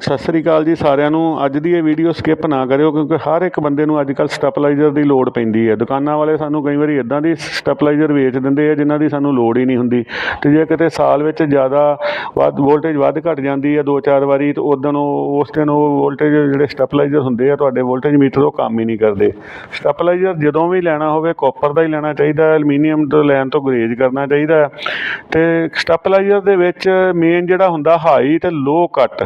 ਸਤਿ ਸ੍ਰੀ ਅਕਾਲ ਜੀ ਸਾਰਿਆਂ ਨੂੰ। ਅੱਜ ਦੀ ਇਹ ਵੀਡੀਓ ਸਕਿਪ ਨਾ ਕਰਿਓ ਕਿਉਂਕਿ ਹਰ ਇੱਕ ਬੰਦੇ ਨੂੰ ਅੱਜ ਕੱਲ੍ਹ ਸਟੈਪਲਾਈਜ਼ਰ ਦੀ ਲੋੜ ਪੈਂਦੀ ਹੈ। ਦੁਕਾਨਾਂ ਵਾਲੇ ਸਾਨੂੰ ਕਈ ਵਾਰੀ ਇਦਾਂ ਦੀ ਸਟੈਪਲਾਈਜ਼ਰ ਵੇਚ ਦਿੰਦੇ ਆ ਜਿਨ੍ਹਾਂ ਦੀ ਸਾਨੂੰ ਲੋੜ ਹੀ ਨਹੀਂ ਹੁੰਦੀ। ਤੇ ਜੇ ਕਿਤੇ ਸਾਲ ਵਿੱਚ ਜ਼ਿਆਦਾ ਵੱਧ ਵੋਲਟੇਜ ਵੱਧ ਘਟ ਜਾਂਦੀ ਹੈ ਦੋ ਚਾਰ ਵਾਰੀ ਤਾਂ ਉਦੋਂ ਉਹ ਉਸ ਦਿਨ ਉਹ ਵੋਲਟੇਜ ਜਿਹੜੇ ਸਟੈਪਲਾਈਜ਼ਰ ਹੁੰਦੇ ਆ ਤੁਹਾਡੇ ਵੋਲਟੇਜ ਮੀਟਰ ਉਹ ਕੰਮ ਹੀ ਨਹੀਂ ਕਰਦੇ। ਸਟੈਪਲਾਈਜ਼ਰ ਜਦੋਂ ਵੀ ਲੈਣਾ ਹੋਵੇ ਕਾਪਰ ਦਾ ਹੀ ਲੈਣਾ ਚਾਹੀਦਾ ਐਲੂਮੀਨੀਅਮ ਤੋਂ ਲੈਣ ਤੋਂ ਗੁਰੇਜ਼ ਕਰਨਾ ਚਾਹੀਦਾ ਹੈ। ਤੇ ਸਟੈਪਲਾਈਜ਼ਰ ਦੇ ਵਿੱਚ ਮੇਨ ਜਿਹੜਾ ਹੁੰਦਾ ਹਾਈ ਤੇ ਲੋ ਕੱਟ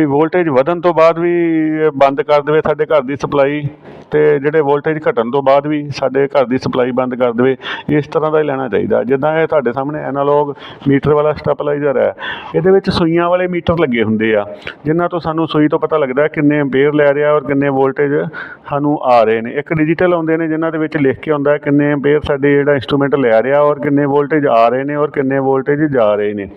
ਵੀ ਵੋਲਟੇਜ ਵਧਣ ਤੋਂ ਬਾਅਦ ਵੀ ਇਹ ਬੰਦ ਕਰ ਦੇਵੇ ਸਾਡੇ ਘਰ ਦੀ ਸਪਲਾਈ ਤੇ ਜਿਹੜੇ ਵੋਲਟੇਜ ਘਟਣ ਤੋਂ ਬਾਅਦ ਵੀ ਸਾਡੇ ਘਰ ਦੀ ਸਪਲਾਈ ਬੰਦ ਕਰ ਦੇਵੇ, ਇਸ ਤਰ੍ਹਾਂ ਦਾ ਹੀ ਲੈਣਾ ਚਾਹੀਦਾ। ਜਿੱਦਾਂ ਇਹ ਤੁਹਾਡੇ ਸਾਹਮਣੇ ਐਨਾਲੌਗ ਮੀਟਰ ਵਾਲਾ ਸਟੈਪਲਾਈਜ਼ਰ ਹੈ, ਇਹਦੇ ਵਿੱਚ ਸੂਈਆਂ ਵਾਲੇ ਮੀਟਰ ਲੱਗੇ ਹੁੰਦੇ ਆ, ਜਿਨ੍ਹਾਂ ਤੋਂ ਸਾਨੂੰ ਸੂਈ ਤੋਂ ਪਤਾ ਲੱਗਦਾ ਕਿੰਨੇ ਐਂਪੀਅਰ ਲੈ ਰਿਹਾ ਔਰ ਕਿੰਨੇ ਵੋਲਟੇਜ ਸਾਨੂੰ ਆ ਰਹੇ ਨੇ। ਇੱਕ ਡਿਜੀਟਲ ਆਉਂਦੇ ਨੇ ਜਿਨ੍ਹਾਂ ਦੇ ਵਿੱਚ ਲਿਖ ਕੇ ਆਉਂਦਾ ਕਿੰਨੇ ਐਂਪੀਅਰ ਸਾਡੇ ਜਿਹੜਾ ਇਨਸਟਰੂਮੈਂਟ ਲੈ ਰਿਹਾ ਔਰ ਕਿੰਨੇ ਵੋਲਟੇਜ ਆ ਰਹੇ ਨੇ ਔਰ ਕਿੰਨੇ ਵੋਲਟੇਜ ਜਾ ਰਹੇ ਨੇ।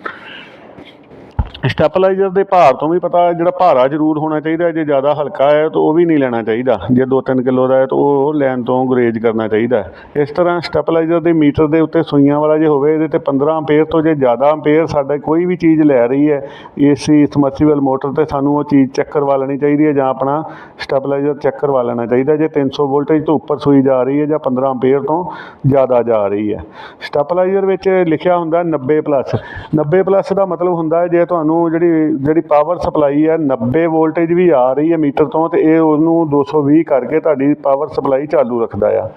ਸਟੈਪਲਾਈਜ਼ਰ ਦੇ ਭਾਰ ਤੋਂ ਵੀ ਪਤਾ ਜਿਹੜਾ ਭਾਰਾ ਜ਼ਰੂਰ ਹੋਣਾ ਚਾਹੀਦਾ, ਜੇ ਜ਼ਿਆਦਾ ਹਲਕਾ ਹੈ ਤਾਂ ਉਹ ਵੀ ਨਹੀਂ ਲੈਣਾ ਚਾਹੀਦਾ। ਜੇ 2-3 ਕਿਲੋ ਦਾ ਹੈ ਤਾਂ ਉਹ ਲੈਣ ਤੋਂ ਗੁਰੇਜ਼ ਕਰਨਾ ਚਾਹੀਦਾ ਇਸ ਤਰ੍ਹਾਂ ਸਟੈਪਲਾਈਜ਼ਰ ਦੇ ਮੀਟਰ ਦੇ ਉੱਤੇ ਸੂਈਆਂ ਵਾਲਾ ਜੇ ਹੋਵੇ, ਇਹਦੇ ਤੇ 15 ਅੰਪੇਅਰ ਤੋਂ ਜੇ ਜ਼ਿਆਦਾ ਅੰਪੇਅਰ ਸਾਡਾ ਕੋਈ ਵੀ ਚੀਜ਼ ਲੈ ਰਹੀ ਹੈ ਏਸੀ ਸਮਰਸੀਬਲ ਮੋਟਰ ਤੇ ਸਾਨੂੰ ਉਹ ਚੀਜ਼ ਚੈੱਕ ਕਰਵਾ ਲੈਣੀ ਚਾਹੀਦੀ ਹੈ ਜਾਂ ਆਪਣਾ ਸਟੈਪਲਾਈਜ਼ਰ ਚੈੱਕ ਕਰਵਾ ਲੈਣਾ ਚਾਹੀਦਾ। ਜੇ 300 ਵੋਲਟੇਜ ਤੋਂ ਉੱਪਰ ਸੂਈ ਜਾ ਰਹੀ ਹੈ ਜਾਂ 15 ਅੰਪੇਅਰ ਤੋਂ ਜ਼ਿਆਦਾ ਜਾ ਰਹੀ ਹੈ। ਸਟੈਪਲਾਈਜ਼ਰ ਵਿੱਚ ਲਿਖਿਆ ਹੁੰਦਾ 90 ਪਲੱਸ 90 ਪਲੱਸ ਦਾ ਮਤਲਬ ਹੁੰਦਾ ਹੈ, ਜੇ ਤੁਹਾਨੂੰ ਜਿਹੜੀ ਜਿਹੜੀ ਪਾਵਰ ਸਪਲਾਈ ਹੈ 90 ਵੋਲਟੇਜ ਵੀ ਆ ਰਹੀ ਹੈ ਮੀਟਰ ਤੋਂ ਤੇ ਇਹ ਉਹਨੂੰ 220 ਕਰਕੇ ਤੁਹਾਡੀ ਪਾਵਰ ਸਪਲਾਈ ਚਾਲੂ ਰੱਖਦਾ ਆ।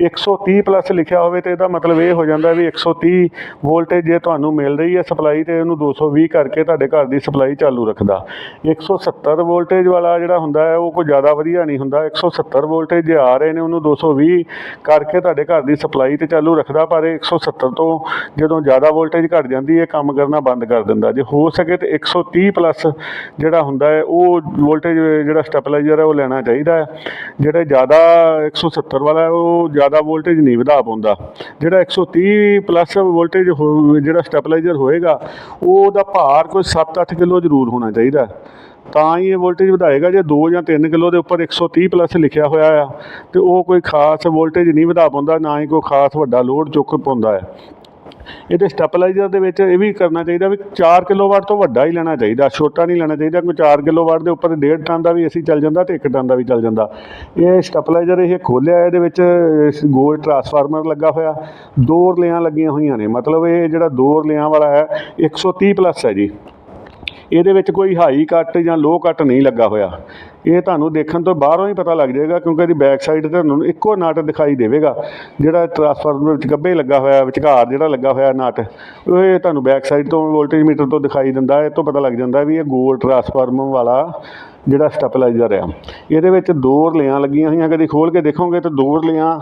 130 ਪਲੱਸ ਲਿਖਿਆ ਹੋਵੇ ਤੇ ਇਹਦਾ ਮਤਲਬ ਇਹ ਹੋ ਜਾਂਦਾ ਵੀ 130 ਵੋਲਟੇਜ ਜੇ ਤੁਹਾਨੂੰ ਮਿਲ ਰਹੀ ਹੈ ਸਪਲਾਈ ਤੇ ਉਹਨੂੰ 220 ਕਰਕੇ ਤੁਹਾਡੇ ਘਰ ਦੀ ਸਪਲਾਈ ਚਾਲੂ ਰੱਖਦਾ। 170 ਵੋਲਟੇਜ ਵਾਲਾ ਜਿਹੜਾ ਹੁੰਦਾ ਹੈ, ਉਹ ਕੋਈ ਜ਼ਿਆਦਾ ਵਧੀਆ ਨਹੀਂ ਹੁੰਦਾ। 170 ਵੋਲਟੇਜ ਜੇ ਆ ਰਹੇ ਨੇ, ਉਹਨੂੰ 220 ਕਰਕੇ ਤੁਹਾਡੇ ਘਰ ਦੀ ਸਪਲਾਈ ਤੇ ਚਾਲੂ ਰੱਖਦਾ, ਪਰ ਇਹ 170 ਤੋਂ ਜਦੋਂ ਜ਼ਿਆਦਾ ਵੋਲਟੇਜ ਘਟ ਜਾਂਦੀ ਹੈ ਕੰਮ ਕਰਨਾ ਬੰਦ ਕਰ ਦਿੰਦਾ। ਜੇ ਹੋ ਸਕੇ ਤੇ 130 ਪਲੱਸ ਜਿਹੜਾ ਹੁੰਦਾ ਹੈ, ਉਹ ਵੋਲਟੇਜ ਜਿਹੜਾ ਸਟੈਪਲਾਈਜ਼ਰ ਹੈ, ਉਹ ਲੈਣਾ ਚਾਹੀਦਾ ਹੈ। ਜਿਹੜਾ ਜ਼ਿਆਦਾ 170 ਵਾਲਾ ਹੈ, ਉਹ ਜ਼ਿਆਦਾ ਵੋਲਟੇਜ ਨਹੀਂ ਵਧਾ ਪਾਉਂਦਾ। ਜਿਹੜਾ 130 ਪਲੱਸ ਵੋਲਟੇਜ ਜਿਹੜਾ ਸਟੈਪਲਾਈਜ਼ਰ ਹੋਏਗਾ ਉਹ ਉਹਦਾ ਭਾਰ ਕੋਈ 7-8 ਕਿਲੋ ਜ਼ਰੂਰ ਹੋਣਾ ਚਾਹੀਦਾ ਤਾਂ ਹੀ ਇਹ ਵੋਲਟੇਜ ਵਧਾਏਗਾ, ਜੇ 2 ਜਾਂ 3 ਕਿਲੋ ਦੇ ਉੱਪਰ 130 ਪਲੱਸ ਲਿਖਿਆ ਹੋਇਆ ਆ, ਤੇ ਉਹ ਕੋਈ ਖਾਸ ਵੋਲਟੇਜ ਨਹੀਂ ਵਧਾ ਪਾਉਂਦਾ, ਨਾ ਹੀ ਕੋਈ ਖਾਸ ਵੱਡਾ ਲੋਡ ਚੁੱਕ ਪਾਉਂਦਾ ਹੈ। ਇਹਦੇ ਸਟੈਪਲਾਈਜ਼ਰ ਦੇ ਵਿੱਚ ਇਹ ਵੀ ਕਰਨਾ ਚਾਹੀਦਾ ਵੀ 4 ਕਿਲੋਵਾਟ ਤੋਂ ਵੱਡਾ ਹੀ ਲੈਣਾ ਚਾਹੀਦਾ, ਛੋਟਾ ਨਹੀਂ ਲੈਣਾ ਚਾਹੀਦਾ, ਕਿਉਂਕਿ 4 ਕਿਲੋਵਾਟ ਦੇ ਉੱਪਰ 1.5 ਟਨ ਦਾ ਵੀ ਅਸੀਂ ਚੱਲ ਜਾਂਦਾ ਤੇ 1 ਟਨ ਦਾ ਵੀ ਚੱਲ ਜਾਂਦਾ। ਇਹ ਸਟੈਪਲਾਈਜ਼ਰ ਇਹ ਖੋਲਿਆ, ਇਹਦੇ ਵਿੱਚ ਗੋਲ ਟਰਾਂਸਫਾਰਮਰ ਲੱਗਾ ਹੋਇਆ, ਦੋ ਰਲੀਆਂ ਲੱਗੀਆਂ ਹੋਈਆਂ ਨੇ। ਮਤਲਬ ਇਹ ਜਿਹੜਾ ਦੋ ਰਲਿਆਂ ਵਾਲਾ ਹੈ 130 ਪਲੱਸ ਹੈ ਜੀ। ਇਹਦੇ ਵਿੱਚ ਕੋਈ ਹਾਈ ਕੱਟ ਜਾਂ ਲੋ ਕੱਟ ਨਹੀਂ ਲੱਗਾ ਹੋਇਆ। ਇਹ ਤੁਹਾਨੂੰ ਦੇਖਣ ਤੋਂ ਬਾਹਰੋਂ ਹੀ ਪਤਾ ਲੱਗ ਜਾਏਗਾ ਕਿਉਂਕਿ ਇਹਦੀ ਬੈਕ ਸਾਈਡ ਤੇ ਤੁਹਾਨੂੰ ਇੱਕੋ ਨਟ ਦਿਖਾਈ ਦੇਵੇਗਾ, ਜਿਹੜਾ ਟਰਾਂਸਫਾਰਮਰ ਵਿੱਚ ਗੱਭੇ ਲੱਗਾ ਹੋਇਆ, ਵਿਚਕਾਰ ਜਿਹੜਾ ਲੱਗਾ ਹੋਇਆ ਨਟ ਉਹ ਇਹ ਤੁਹਾਨੂੰ ਬੈਕ ਸਾਈਡ ਤੋਂ ਵੋਲਟੇਜ ਮੀਟਰ ਤੋਂ ਦਿਖਾਈ ਦਿੰਦਾ ਹੈ ਇਹ ਤੋਂ ਪਤਾ ਲੱਗ ਜਾਂਦਾ ਵੀ ਇਹ ਗੋਲ ਟਰਾਂਸਫਾਰਮਰ ਵਾਲਾ ਜਿਹੜਾ ਸਟੈਪਲਾਈਜ਼ਰ ਆ। ਇਹਦੇ ਵਿੱਚ ਦੋ ਰਲੀਆਂ ਲੱਗੀਆਂ ਹੋਈਆਂ, ਕਦੀ ਖੋਲ ਕੇ ਦੇਖੋਗੇ ਤਾਂ ਦੋ ਰਲੀਆਂ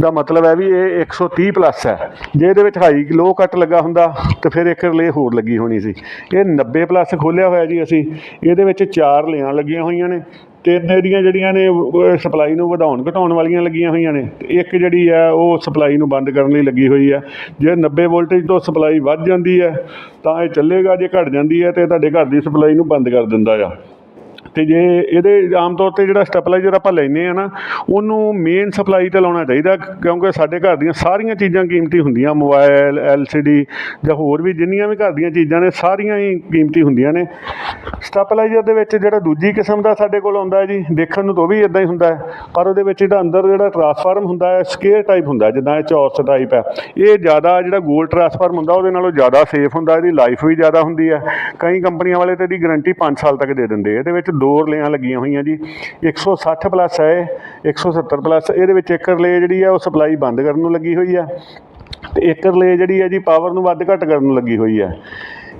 ਦਾ ਮਤਲਬ ਹੈ ਵੀ ਇਹ 130 ਪਲੱਸ ਹੈ। ਜੇ ਇਹਦੇ ਵਿੱਚ ਹਾਈ ਲੋ ਕੱਟ ਲੱਗਾ ਹੁੰਦਾ, ਤਾਂ ਫਿਰ ਇੱਕ ਰਲੇ ਹੋਰ ਲੱਗੀ ਹੋਣੀ ਸੀ। ਇਹ 90 ਪਲੱਸ ਖੋਲਿਆ ਹੋਇਆ ਜੀ ਅਸੀਂ। ਇਹਦੇ ਵਿੱਚ ਚਾਰ ਰਲੀਆਂ ਲੱਗੀਆਂ ਹੋਈਆਂ ਨੇ। ਤਿੰਨ ਦੀਆਂ ਜਿਹੜੀਆਂ ਨੇ ਸਪਲਾਈ ਨੂੰ ਵਧਾਉਣ, ਘਟਾਉਣ ਵਾਲੀਆਂ ਲੱਗੀਆਂ ਹੋਈਆਂ ਨੇ। ਤੇ ਇੱਕ ਜਿਹੜੀ ਆ, ਉਹ ਸਪਲਾਈ ਨੂੰ ਬੰਦ ਕਰਨ ਲਈ ਲੱਗੀ ਹੋਈ ਹੈ ਜੇ 90 ਵੋਲਟੇਜ ਤੋਂ ਸਪਲਾਈ ਵੱਧ ਜਾਂਦੀ ਹੈ ਤਾਂ ਇਹ ਚੱਲੇਗਾ, ਜੇ ਘਟ ਜਾਂਦੀ ਹੈ ਤੇ ਤੁਹਾਡੇ ਘਰ ਦੀ ਸਪਲਾਈ ਨੂੰ ਬੰਦ ਕਰ ਦਿੰਦਾ ਆ। ਤੇ ਜੇ ਇਹਦੇ ਆਮ ਤੌਰ ਤੇ ਜਿਹੜਾ ਸਟੈਪਲਾਈਜ਼ਰ ਆਪਾਂ ਲੈਨੇ ਆ ਨਾ, ਉਹਨੂੰ ਮੇਨ ਸਪਲਾਈ ਤੇ ਲਾਉਣਾ ਚਾਹੀਦਾ, ਕਿਉਂਕਿ ਸਾਡੇ ਘਰ ਦੀਆਂ ਸਾਰੀਆਂ ਚੀਜ਼ਾਂ ਕੀਮਤੀ ਹੁੰਦੀਆਂ ਮੋਬਾਈਲ ਐਲਸੀਡੀ ਜਾਂ ਹੋਰ ਵੀ ਜਿੰਨੀਆਂ ਵੀ ਘਰ ਦੀਆਂ ਚੀਜ਼ਾਂ ਨੇ, ਸਾਰੀਆਂ ਹੀ ਕੀਮਤੀ ਹੁੰਦੀਆਂ ਨੇ। ਸਟੈਪਲਾਈਜ਼ਰ ਦੇ ਵਿੱਚ ਜਿਹੜਾ ਦੂਜੀ ਕਿਸਮ ਦਾ ਸਾਡੇ ਕੋਲ ਆਉਂਦਾ ਹੈ ਜੀ, ਦੇਖਣ ਨੂੰ ਤਾਂ ਉਹ ਵੀ ਇਦਾਂ ਹੀ ਹੁੰਦਾ ਹੈ, ਪਰ ਉਹਦੇ ਵਿੱਚ ਜਿਹੜਾ ਅੰਦਰ ਜਿਹੜਾ ਟਰਾਂਸਫਾਰਮ ਹੁੰਦਾ ਹੈ ਸਕੇਅਰ ਟਾਈਪ ਹੁੰਦਾ ਜਿੱਦਾਂ ਇਹ ਚੌਰਸ ਟਾਈਪ ਹੈ। ਇਹ ਜ਼ਿਆਦਾ ਜਿਹੜਾ ਗੋਲ ਟਰਾਂਸਫਾਰਮ ਹੁੰਦਾ, ਉਹਦੇ ਨਾਲੋਂ ਜ਼ਿਆਦਾ ਸੇਫ ਹੁੰਦਾ, ਇਹਦੀ ਲਾਈਫ ਵੀ ਜ਼ਿਆਦਾ ਹੁੰਦੀ ਹੈ। ਕਈ ਕੰਪਨੀਆਂ ਵਾਲੇ ਤੇ ਇਹਦੀ ਗਾਰੰਟੀ 5 ਸਾਲ ਤੱਕ ਦੇ ਦਿੰਦੇ ਇਹਦੇ ਵਿੱਚ ਦੋ ਰਲੇਆਂ ਲੱਗੀਆਂ ਹੋਈਆਂ ਜੀ। 160 ਪਲੱਸ ਹੈ ਇਹ 170 ਪਲੱਸ ਇਹਦੇ ਵਿੱਚ ਇੱਕ ਰਲੇ ਜਿਹੜੀ ਆ, ਉਹ ਸਪਲਾਈ ਬੰਦ ਕਰਨ ਨੂੰ ਲੱਗੀ ਹੋਈ ਹੈ ਤੇ ਇੱਕ ਰਲੇ ਜਿਹੜੀ ਹੈ ਜੀ ਪਾਵਰ ਨੂੰ ਵੱਧ ਘੱਟ ਕਰਨ ਨੂੰ ਲੱਗੀ ਹੋਈ ਹੈ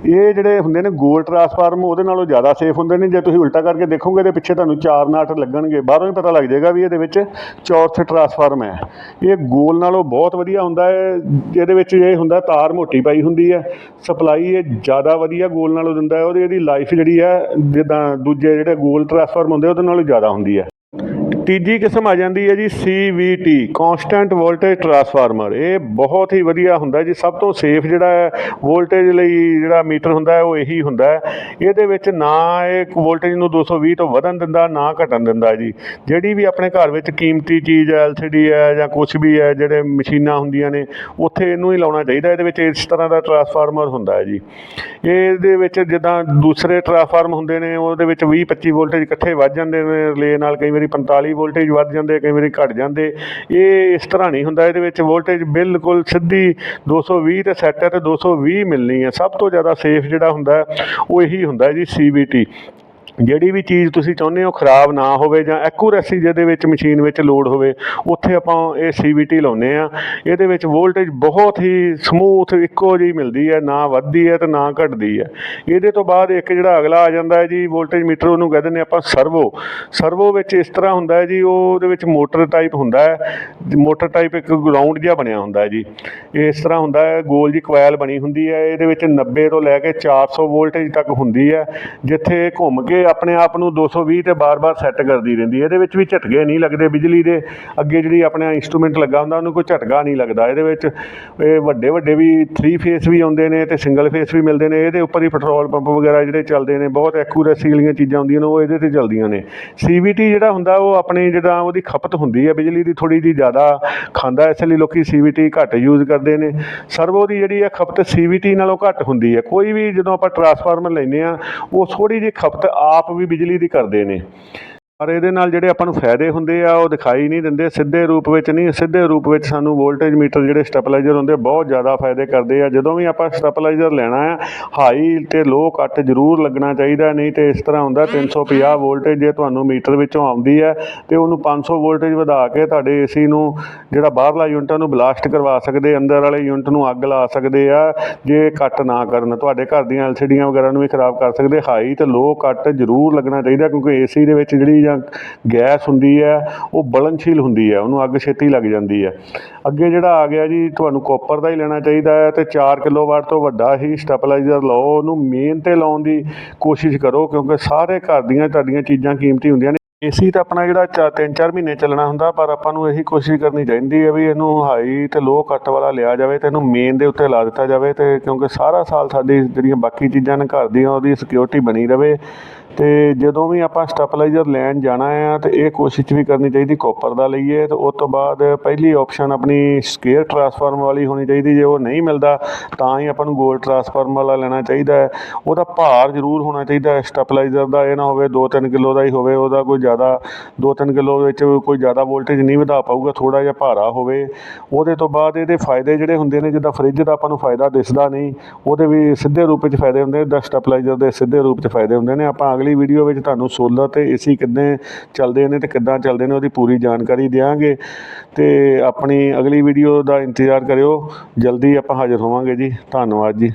ਇਹ ਜਿਹੜੇ ਹੁੰਦੇ ਨੇ ਗੋਲ ਟਰਾਂਸਫਾਰਮ, ਉਹਦੇ ਨਾਲੋਂ ਜ਼ਿਆਦਾ ਸੇਫ ਹੁੰਦੇ ਨੇ। ਜੇ ਤੁਸੀਂ ਉਲਟਾ ਕਰਕੇ ਦੇਖੋਗੇ ਤੇ ਪਿੱਛੇ ਤੁਹਾਨੂੰ ਚਾਰ ਨਾਟ ਲੱਗਣਗੇ। ਬਾਹਰੋਂ ਹੀ ਪਤਾ ਲੱਗ ਜਾਏਗਾ ਵੀ ਇਹਦੇ ਵਿੱਚ ਚੌਰਥ ਟਰਾਂਸਫਾਰਮ ਹੈ। ਇਹ ਗੋਲ ਨਾਲੋਂ ਬਹੁਤ ਵਧੀਆ ਹੁੰਦਾ ਹੈ। ਇਹਦੇ ਵਿੱਚ ਇਹ ਹੁੰਦਾ, ਤਾਰ ਮੋਟੀ ਪਾਈ ਹੁੰਦੀ ਹੈ। ਸਪਲਾਈ ਇਹ ਜ਼ਿਆਦਾ ਵਧੀਆ ਗੋਲ ਨਾਲੋਂ ਦਿੰਦਾ ਹੈ। ਉਹਦੀ ਇਹਦੀ ਲਾਈਫ ਜਿਹੜੀ ਹੈ, ਜਿੱਦਾਂ ਦੂਜੇ ਜਿਹੜੇ ਗੋਲ ਟਰਾਂਸਫਾਰਮ ਹੁੰਦੇ, ਉਹਦੇ ਨਾਲੋਂ ਜ਼ਿਆਦਾ ਹੁੰਦੀ ਹੈ। ਤੀਜੀ ਕਿਸਮ ਆ ਜਾਂਦੀ ਹੈ ਜੀ CVT ਕਨਸਟੈਂਟ ਵੋਲਟੇਜ ਟਰਾਂਸਫਾਰਮਰ ਇਹ ਬਹੁਤ ਹੀ ਵਧੀਆ ਹੁੰਦਾ ਜੀ, ਸਭ ਤੋਂ ਸੇਫ ਜਿਹੜਾ ਵੋਲਟੇਜ ਲਈ ਜਿਹੜਾ ਮੀਟਰ ਹੁੰਦਾ ਉਹ ਇਹੀ ਹੁੰਦਾ ਇਹਦੇ ਵਿੱਚ ਨਾ ਇਹ ਵੋਲਟੇਜ ਨੂੰ 220 ਤੋਂ ਵਧਣ ਦਿੰਦਾ, ਨਾ ਘਟਣ ਦਿੰਦਾ ਜੀ। ਜਿਹੜੀ ਵੀ ਆਪਣੇ ਘਰ ਵਿੱਚ ਕੀਮਤੀ ਚੀਜ਼ ਹੈ LCD ਹੈ ਜਾਂ ਕੁਝ ਵੀ ਹੈ, ਜਿਹੜੇ ਮਸ਼ੀਨਾਂ ਹੁੰਦੀਆਂ ਨੇ, ਉੱਥੇ ਇਹਨੂੰ ਹੀ ਲਾਉਣਾ ਚਾਹੀਦਾ। ਇਹਦੇ ਵਿੱਚ ਇਸ ਤਰ੍ਹਾਂ ਦਾ ਟਰਾਂਸਫਾਰਮਰ ਹੁੰਦਾ ਹੈ ਜੀ। ਇਹਦੇ ਵਿੱਚ ਜਿੱਦਾਂ ਦੂਸਰੇ ਟਰਾਂਸਫਾਰਮ ਹੁੰਦੇ ਨੇ, ਉਹਦੇ ਵਿੱਚ 20 25 ਵੋਲਟੇਜ ਇਕੱਠੇ ਵੱਧ ਜਾਂਦੇ ਨੇ ਰਿਲੇ ਨਾਲ ਕਈ ਵਾਰੀ 45 ਵੋਲਟੇਜ ਵੱਧ ਜਾਂਦੇ, ਕਈ ਵਾਰੀ ਘਟ ਜਾਂਦੇ। ਇਹ ਇਸ ਤਰ੍ਹਾਂ ਨਹੀਂ ਹੁੰਦਾ, ਇਹਦੇ ਵਿੱਚ ਵੋਲਟੇਜ ਬਿਲਕੁਲ ਸਿੱਧੀ 220 ਤੇ ਸੈੱਟ ਹੈ ਤੇ 220 ਮਿਲਣੀ ਹੈ। ਸਭ ਤੋਂ ਜ਼ਿਆਦਾ ਸੇਫ ਜਿਹੜਾ ਹੁੰਦਾ, ਉਹ ਇਹੀ ਹੁੰਦਾ ਹੈ ਜੀ CVT ਜਿਹੜੀ ਵੀ ਚੀਜ਼ ਤੁਸੀਂ ਚਾਹੁੰਦੇ ਹੋ ਖਰਾਬ ਨਾ ਹੋਵੇ ਜਾਂ ਐਕੂਰੇਸੀ ਜਿਹਦੇ ਵਿੱਚ ਮਸ਼ੀਨ ਵਿੱਚ ਲੋਡ ਹੋਵੇ, ਉੱਥੇ ਆਪਾਂ ਇਹ CVT ਲਾਉਂਦੇ ਆ ਇਹਦੇ ਵਿੱਚ ਵੋਲਟੇਜ ਬਹੁਤ ਹੀ ਸਮੂਥ ਇੱਕੋ ਜਿਹੀ ਮਿਲਦੀ ਹੈ, ਨਾ ਵੱਧਦੀ ਹੈ ਤੇ ਨਾ ਘਟਦੀ ਹੈ। ਇਹਦੇ ਤੋਂ ਬਾਅਦ ਇੱਕ ਜਿਹੜਾ ਅਗਲਾ ਆ ਜਾਂਦਾ ਹੈ ਜੀ ਵੋਲਟੇਜ ਮੀਟਰ ਉਹਨੂੰ ਕਹਿੰਦੇ ਨੇ ਆਪਾਂ ਸਰਵੋ ਸਰਵੋ ਵਿੱਚ ਇਸ ਤਰ੍ਹਾਂ ਹੁੰਦਾ ਹੈ ਜੀ ਉਹ ਉਹਦੇ ਵਿੱਚ ਮੋਟਰ ਟਾਈਪ ਹੁੰਦਾ ਹੈ ਮੋਟਰ ਟਾਈਪ ਇੱਕ ਗਰਾਊਂਡ ਜਿਹਾ ਬਣਿਆ ਹੁੰਦਾ ਹੈ ਜੀ। ਇਸ ਤਰ੍ਹਾਂ ਹੁੰਦਾ ਹੈ, ਗੋਲ ਜੀ ਕੁਆਇਲ ਬਣੀ ਹੁੰਦੀ ਹੈ, ਇਹਦੇ ਵਿੱਚ 90 ਤੋਂ ਲੈ ਕੇ 400 ਵੋਲਟੇਜ ਤੱਕ ਹੁੰਦੀ ਹੈ, ਜਿੱਥੇ ਘੁੰਮ ਕੇ ਆਪਣੇ ਆਪ ਨੂੰ 220 ਤੇ ਬਾਰ-ਬਾਰ ਸੈੱਟ ਕਰਦੀ ਰਹਿੰਦੀ ਹੈ। ਇਹਦੇ ਵਿੱਚ ਵੀ ਝਟਕੇ ਨਹੀਂ ਲੱਗਦੇ ਬਿਜਲੀ ਦੇ। ਅੱਗੇ ਜਿਹੜੀ ਆਪਣਾ ਇੰਸਟਰੂਮੈਂਟ ਲੱਗਾ ਹੁੰਦਾ, ਉਹਨੂੰ ਕੋਈ ਝਟਕਾ ਨਹੀਂ ਲੱਗਦਾ। ਇਹਦੇ ਵਿੱਚ ਇਹ ਵੱਡੇ ਵੱਡੇ ਵੀ 3 ਫੇਸ ਵੀ ਆਉਂਦੇ ਨੇ ਤੇ ਸਿੰਗਲ ਫੇਸ ਵੀ ਮਿਲਦੇ ਨੇ। ਇਹਦੇ ਉੱਪਰ ਹੀ ਪੈਟਰੋਲ ਪੰਪ ਵਗੈਰਾ ਜਿਹੜੇ ਚੱਲਦੇ ਨੇ, ਬਹੁਤ ਐਕੂਰੇਸੀ ਵਾਲੀਆਂ ਚੀਜ਼ਾਂ ਹੁੰਦੀਆਂ ਨੇ, ਉਹ ਇਹਦੇ ਤੇ ਚੱਲਦੀਆਂ ਨੇ। CVT ਜਿਹੜਾ ਹੁੰਦਾ, ਉਹ ਆਪਣੀ ਜਿਹੜਾ ਉਹਦੀ ਖਪਤ ਹੁੰਦੀ ਹੈ। ਬਿਜਲੀ ਦੀ ਥੋੜੀ ਜਿਹੀ ਜ਼ਿਆਦਾ ਖਾਂਦਾ, ਇਸ ਲਈ ਲੋਕੀ CVT ਘੱਟ ਯੂਜ਼ ਕਰਦੇ ਨੇ। ਸਰਵੋ ਦੀ ਜਿਹੜੀ ਹੈ ਖਪਤ CVT ਨਾਲੋਂ ਘੱਟ ਹੁੰਦੀ ਹੈ। ਕੋਈ ਵੀ ਜਦੋਂ ਆਪਾਂ ਟਰਾਂਸਫਾਰਮਰ ਲੈਂਦੇ ਆ ਉਹ ਥੋੜੀ ਜਿਹੀ ਖਪਤ ਆ ਆਪ ਵੀ ਬਿਜਲੀ ਦੀ ਕਰਦੇ ਨੇ। ਪਰ ਇਹਦੇ ਨਾਲ ਜਿਹੜੇ ਆਪਾਂ ਨੂੰ ਫਾਇਦੇ ਹੁੰਦੇ ਆ, ਉਹ ਦਿਖਾਈ ਨਹੀਂ ਦਿੰਦੇ। ਸਿੱਧੇ ਰੂਪ ਵਿੱਚ ਨਹੀਂ, ਸਿੱਧੇ ਰੂਪ ਵਿੱਚ ਸਾਨੂੰ ਵੋਲਟੇਜ ਮੀਟਰ ਜਿਹੜੇ ਸਟੈਬਲਾਈਜ਼ਰ ਹੁੰਦੇ ਬਹੁਤ ਜ਼ਿਆਦਾ ਫਾਇਦੇ ਕਰਦੇ ਆ। ਜਦੋਂ ਵੀ ਆਪਾਂ ਸਟੈਬਲਾਈਜ਼ਰ ਲੈਣਾ ਆ ਹਾਈ ਤੇ ਲੋ ਕੱਟ ਜ਼ਰੂਰ ਲੱਗਣਾ ਚਾਹੀਦਾ, ਨਹੀਂ ਤੇ ਇਸ ਤਰ੍ਹਾਂ ਹੁੰਦਾ 350 ਵੋਲਟੇਜ ਜੇ ਤੁਹਾਨੂੰ ਮੀਟਰ ਵਿੱਚੋਂ ਆਉਂਦੀ ਹੈ ਤੇ ਉਹਨੂੰ 500 ਵੋਲਟੇਜ ਵਧਾ ਕੇ ਤੁਹਾਡੇ ਏਸੀ ਨੂੰ ਜਿਹੜਾ ਬਾਹਰਲਾ ਯੂਨਿਟ ਉਹਨੂੰ ਬਲਾਸਟ ਕਰਵਾ ਸਕਦੇ ਅੰਦਰ ਵਾਲੇ ਯੂਨਿਟ ਨੂੰ ਅੱਗ ਲਾ ਸਕਦੇ ਆ, ਜੇ ਕੱਟ ਨਾ ਕਰਨ। ਤੁਹਾਡੇ ਘਰ ਦੀਆਂ ਐਲਸੀਡੀਆਂ ਵਗੈਰਾ ਨੂੰ ਵੀ ਖਰਾਬ ਕਰ ਸਕਦੇ ਹਾਈ ਤੇ ਲੋ ਕੱਟ ਜ਼ਰੂਰ ਲੱਗਣਾ ਚਾਹੀਦਾ, ਕਿਉਂਕਿ ਏਸੀ ਦੇ ਵਿੱਚ ਜਿਹੜੀ ਜਾਂ ਗੈਸ ਹੁੰਦੀ ਹੈ, ਉਹ ਬਲਨਸ਼ੀਲ ਹੁੰਦੀ ਹੈ, ਉਹਨੂੰ ਅੱਗ ਛੇਤੀ ਲੱਗ ਜਾਂਦੀ ਹੈ। ਅੱਗੇ ਜਿਹੜਾ ਆ ਗਿਆ ਜੀ, ਤੁਹਾਨੂੰ ਕਾਪਰ ਦਾ ਹੀ ਲੈਣਾ ਚਾਹੀਦਾ ਹੈ ਤੇ 4 ਕਿਲੋਵਾਟ ਤੋਂ ਵੱਡਾ ਹੀ ਸਟੈਪਲਾਈਜ਼ਰ ਲਓ, ਉਹਨੂੰ ਮੇਨ ਤੇ ਲਾਉਣ ਦੀ ਕੋਸ਼ਿਸ਼ ਕਰੋ, ਕਿਉਂਕਿ ਸਾਰੇ ਘਰ ਦੀਆਂ ਤੁਹਾਡੀਆਂ ਚੀਜ਼ਾਂ ਕੀਮਤੀ ਹੁੰਦੀਆਂ ਨੇ। ਏਸੀ ਤਾਂ ਆਪਣਾ ਜਿਹੜਾ ਚਾ ਤਿੰਨ ਚਾਰ ਮਹੀਨੇ ਚੱਲਣਾ ਹੁੰਦਾ, ਪਰ ਆਪਾਂ ਨੂੰ ਇਹੀ ਕੋਸ਼ਿਸ਼ ਕਰਨੀ ਚਾਹੀਦੀ ਹੈ ਵੀ ਇਹਨੂੰ ਹਾਈ ਤੇ ਲੋ ਕੱਟ ਵਾਲਾ ਲਿਆ ਜਾਵੇ ਤੇ ਇਹਨੂੰ ਮੇਨ ਦੇ ਉੱਤੇ ਲਾ ਦਿੱਤਾ ਜਾਵੇ ਤੇ ਕਿਉਂਕਿ ਸਾਰਾ ਸਾਲ ਸਾਡੀ ਜਿਹੜੀਆਂ ਬਾਕੀ ਚੀਜ਼ਾਂ ਨੇ ਘਰ ਦੀਆਂ, ਉਹਦੀ ਸਿਕਿਉਰਿਟੀ ਬਣੀ ਰਵੇ ਤੇ ਜਦੋਂ ਵੀ ਆਪਾਂ ਸਟੈਪਲਾਈਜ਼ਰ ਲੈਣ ਜਾਣਾ ਆ ਤੇ ਇਹ ਕੋਸ਼ਿਸ਼ ਵੀ ਕਰਨੀ ਚਾਹੀਦੀ, ਕਾਪਰ ਦਾ ਲਈਏ ਤੇ ਉਸ ਤੋਂ ਬਾਅਦ ਪਹਿਲੀ ਆਪਸ਼ਨ ਆਪਣੀ ਸਕੇਅਰ ਟਰਾਂਸਫਾਰਮ ਵਾਲੀ ਹੋਣੀ ਚਾਹੀਦੀ, ਜੇ ਉਹ ਨਹੀਂ ਮਿਲਦਾ ਤਾਂ ਹੀ ਆਪਾਂ ਨੂੰ ਗੋਲਡ ਟਰਾਂਸਫਾਰਮ ਵਾਲਾ ਲੈਣਾ ਚਾਹੀਦਾ ਹੈ। ਉਹਦਾ ਭਾਰ ਜ਼ਰੂਰ ਹੋਣਾ ਚਾਹੀਦਾ ਹੈ ਸਟੈਬਲਾਈਜ਼ਰ ਦਾ ਇਹ ਨਾ ਹੋਵੇ 2-3 ਕਿਲੋ ਦਾ ਹੀ ਹੋਵੇ, ਉਹਦਾ ਕੋਈ ਜ਼ਿਆਦਾ 2-3 ਕਿਲੋ ਵਿੱਚ ਕੋਈ ਜ਼ਿਆਦਾ ਵੋਲਟੇਜ ਨਹੀਂ ਵਧਾ ਪਾਊਗਾ ਥੋੜਾ ਜਿਹਾ ਭਾਰਾ ਹੋਵੇ। ਉਹਦੇ ਤੋਂ ਬਾਅਦ ਇਹਦੇ ਫਾਇਦੇ ਜਿਹੜੇ ਹੁੰਦੇ ਨੇ, ਜਿੱਦਾਂ ਫ੍ਰਿਜ ਦਾ ਆਪਾਂ ਨੂੰ ਫਾਇਦਾ ਦਿਸਦਾ ਨਹੀਂ, ਉਹਦੇ ਵੀ ਸਿੱਧੇ ਰੂਪ ਵਿੱਚ ਫਾਇਦੇ ਹੁੰਦੇ ਨੇ ਸਟੈਪਲਾਈਜ਼ਰ ਦੇ ਸਿੱਧੇ ਰੂਪ 'ਚ ਫਾਇਦੇ ਹੁੰਦੇ ਨੇ, ਆਪਾਂ ਅਗਲੇ ਅਗਲੀ ਵੀਡੀਓ ਵਿੱਚ ਤੁਹਾਨੂੰ ਸੋਲਰ ਤੇ ਏਸੀ ਕਿੱਦਾਂ ਚੱਲਦੇ ਨੇ ਤੇ ਕਿੱਦਾਂ ਚੱਲਦੇ ਨੇ ਉਹਦੀ ਪੂਰੀ ਜਾਣਕਾਰੀ ਦਿਆਂਗੇ। ਤੇ ਆਪਣੀ ਅਗਲੀ ਵੀਡੀਓ ਦਾ ਇੰਤਜ਼ਾਰ ਕਰਿਓ। ਜਲਦੀ ਆਪਾਂ ਹਾਜ਼ਰ ਹੋਵਾਂਗੇ ਜੀ। ਧੰਨਵਾਦ ਜੀ।